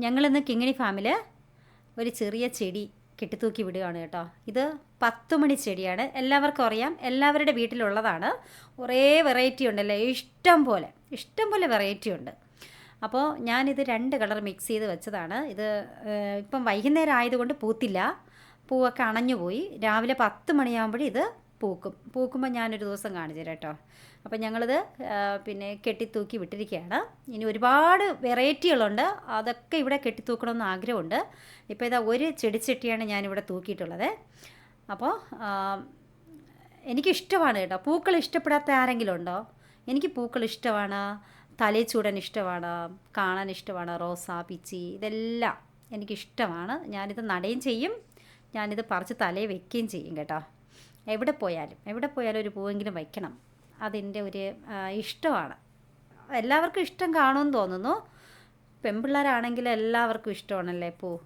ഞങ്ങളിന്ന് കിങ്ങിണി ഫാമിൽ ഒരു ചെറിയ ചെടി കെട്ടിത്തൂക്കി വിടുകയാണ് കേട്ടോ. ഇത് പത്ത് മണി ചെടിയാണ്. എല്ലാവർക്കും അറിയാം. എല്ലാവരുടെ വീട്ടിലുള്ളതാണ്. കുറേ വെറൈറ്റി ഉണ്ടല്ലേ? ഇഷ്ടം പോലെ. ഇഷ്ടം പോലെ വെറൈറ്റി ഉണ്ട്. അപ്പോൾ ഞാനിത് രണ്ട് കളർ മിക്സ് ചെയ്ത് വെച്ചതാണ്. ഇത് ഇപ്പം വൈകുന്നേരം ആയതുകൊണ്ട് പൂത്തില്ല. പൂവൊക്കെ അണഞ്ഞു പോയി രാവിലെ പത്ത് മണിയാകുമ്പോഴേ ഇത് പൂക്കും. പൂക്കുമ്പോൾ ഞാനൊരു ദിവസം കാണിച്ചു തരാം കേട്ടോ. അപ്പം ഞങ്ങളിത് പിന്നെ കെട്ടിത്തൂക്കി വിട്ടിരിക്കുകയാണ്. ഇനി ഒരുപാട് വെറൈറ്റികളുണ്ട്. അതൊക്കെ ഇവിടെ കെട്ടിത്തൂക്കണമെന്ന് ആഗ്രഹമുണ്ട്. ഇപ്പോൾ ഇതാ ഒരു ചെടിച്ചട്ടിയാണ് ഞാനിവിടെ തൂക്കിയിട്ടുള്ളത്. അപ്പോൾ എനിക്കിഷ്ടമാണ് കേട്ടോ. പൂക്കൾ ഇഷ്ടപ്പെടാത്ത ആരെങ്കിലും ഉണ്ടോ? എനിക്ക് പൂക്കൾ ഇഷ്ടമാണ്. തലയിൽ ചൂടാൻ ഇഷ്ടമാണ്. കാണാൻ ഇഷ്ടമാണ്. റോസ പിച്ചി ഇതെല്ലാം എനിക്കിഷ്ടമാണ്. ഞാനിത് നടയും ചെയ്യും. ഞാനിത് പറിച്ച് തലയിൽ വെക്കുകയും ചെയ്യും കേട്ടോ. എവിടെ പോയാലും എവിടെ പോയാലും ഒരു പൂവെങ്കിലും വയ്ക്കണം. അതിന്റെ ഒരു ഇഷ്ടമാണ്. എല്ലാവർക്കും ഇഷ്ടം കാണുമെന്ന് തോന്നുന്നു. പെൺപിള്ളേരാണെങ്കിൽ എല്ലാവർക്കും ഇഷ്ടമാണല്ലേ പൂ?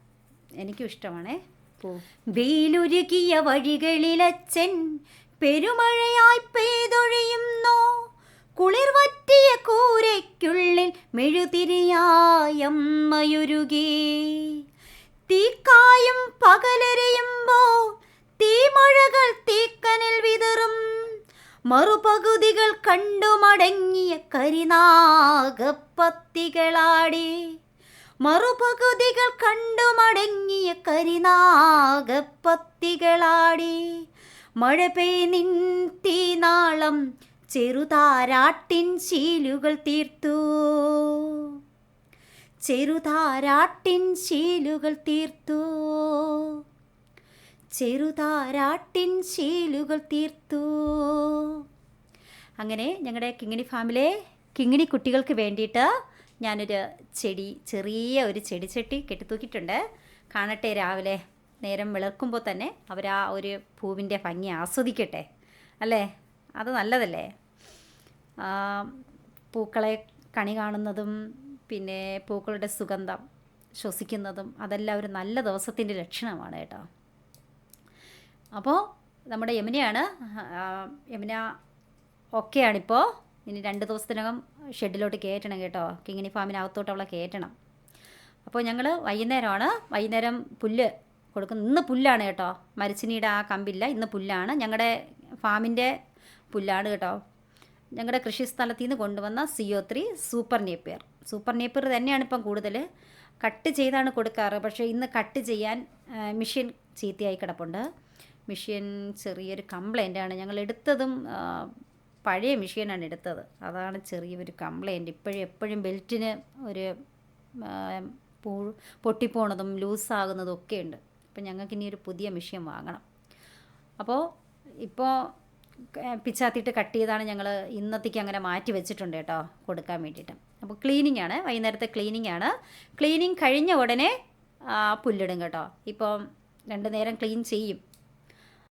എനിക്കും ഇഷ്ടമാണേ പൂ. വെയിലുരുകിയ വഴികളിലച്ഛൻ പെരുമഴയായി പെയ്തൊഴിയുന്നോ. കുളിർവറ്റിയ കൂരയ്ക്കുള്ളിൽ മെഴുതിരിയായമ്മയുരുകി തീക്കായും പകലരിയുമ്പോൾ മറുപകുതികൾ കണ്ടു മടങ്ങിയ കരിനാഗപ്പത്തികളാടി. മറുപകുതികൾ കണ്ടു മടങ്ങിയ കരിനാഗപ്പത്തികളാടി. മഴ പെയ് നാളം ചെറുതാരാട്ടിൻ ശീലുകൾ തീർത്തു. ചെറുതാരാട്ടിൻ ശീലുകൾ തീർത്തു. ചെറുതാരാട്ടിൻ ശീലുകൾ തീർത്തു. അങ്ങനെ ഞങ്ങളുടെ കിങ്ങിണി ഫാമിലെ കിങ്ങിണി കുട്ടികൾക്ക് വേണ്ടിയിട്ട് ഞാനൊരു ചെടി ചെറിയ ഒരു ചെടിച്ചട്ടി കെട്ടിത്തൂക്കിയിട്ടുണ്ട്. കാണട്ടെ രാവിലെ നേരം വിളർക്കുമ്പോൾ തന്നെ അവർ ആ ഒരു പൂവിന്റെ ഭംഗി ആസ്വദിക്കട്ടെ അല്ലേ? അത് നല്ലതല്ലേ? പൂക്കളെ കണി കാണുന്നതും പിന്നെ പൂക്കളുടെ സുഗന്ധം ശ്വസിക്കുന്നതും അതെല്ലാം ഒരു നല്ല ദിവസത്തിന്റെ ലക്ഷണമാണ് കേട്ടോ. അപ്പോൾ നമ്മുടെ യമുനയാണ് യമുന ഓക്കെയാണിപ്പോൾ ഇനി രണ്ട് ദിവസത്തിനകം ഷെഡിലോട്ട് കയറ്റണം കേട്ടോ. കിങ്ങിണി ഫാമിനകത്തോട്ട് അവളെ കയറ്റണം. അപ്പോൾ ഞങ്ങൾ വൈകുന്നേരമാണ്. വൈകുന്നേരം പുല്ല് കൊടുക്കുന്നത് ഇന്ന് പുല്ലാണ് കേട്ടോ. മരിച്ചിനീടെ ആ കമ്പില്ല ഇന്ന് പുല്ലാണ്. ഞങ്ങളുടെ ഫാമിന്റെ പുല്ലാണ് കേട്ടോ. ഞങ്ങളുടെ കൃഷി സ്ഥലത്തു നിന്ന് കൊണ്ടുവന്ന CO three super Napier. Super Napier തന്നെയാണ് ഇപ്പം കൂടുതൽ കട്ട് ചെയ്താണ് കൊടുക്കാറ്. പക്ഷേ ഇന്ന് കട്ട് ചെയ്യാൻ മെഷീൻ ചീത്തയായി കിടപ്പുണ്ട്. മെഷീൻ ചെറിയൊരു കംപ്ലൈന്റാണ് ഞങ്ങൾ എടുത്തതും പഴയ മെഷീനാണ് എടുത്തത്. അതാണ് ചെറിയൊരു കംപ്ലൈന്റ്. ഇപ്പോഴും എപ്പോഴും ബെൽറ്റിന് ഒരു പൊട്ടിപ്പോണതും ലൂസാകുന്നതും ഒക്കെ ഉണ്ട് അപ്പം ഞങ്ങൾക്ക് ഇനി ഒരു പുതിയ മെഷീൻ വാങ്ങണം. അപ്പോൾ ഇപ്പോൾ പിച്ചാത്തിയിട്ട് കട്ട് ചെയ്താണ് ഞങ്ങൾ ഇന്നത്തേക്ക് അങ്ങനെ മാറ്റി വെച്ചിട്ടുണ്ട് കേട്ടോ കൊടുക്കാൻ വേണ്ടിയിട്ട്. അപ്പോൾ ക്ലീനിങ് ആണ് വൈകുന്നേരത്തെ ക്ലീനിങ് ആണ് ക്ലീനിങ് കഴിഞ്ഞ ഉടനെ പുല്ലിടും കേട്ടോ. ഇപ്പം രണ്ട് നേരം ക്ലീൻ ചെയ്യും.